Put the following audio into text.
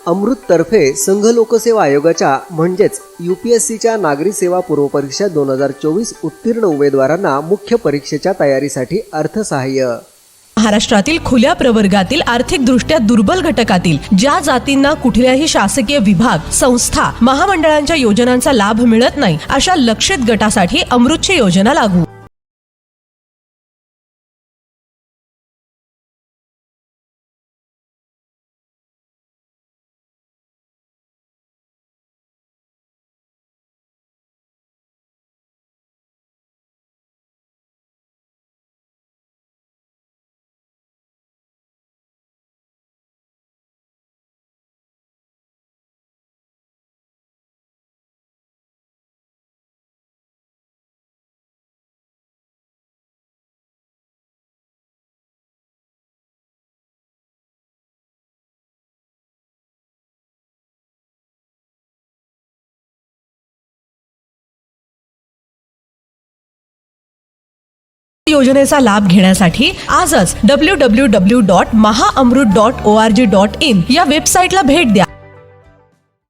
अमृततर्फे संघ लोकसेवा आयोगाच्या म्हणजेच यूपीएससीच्या नागरी सेवा पूर्व परीक्षा दोन हजार चोवीस उत्तीर्ण उमेदवारांना मुख्य परीक्षेच्या तयारीसाठी अर्थसहाय्य. महाराष्ट्रातील खुल्या प्रवर्गातील आर्थिकदृष्ट्या दुर्बल घटकातील ज्या जातींना कुठल्याही शासकीय विभाग संस्था महामंडळांच्या योजनांचा लाभ मिळत नाही अशा लक्षित गटासाठी अमृतची योजना लागू. योजनेचा लाभ घेण्यासाठी आजच W W W dot Mahaamrut dot O R G dot in या वेबसाईटला भेट द्या.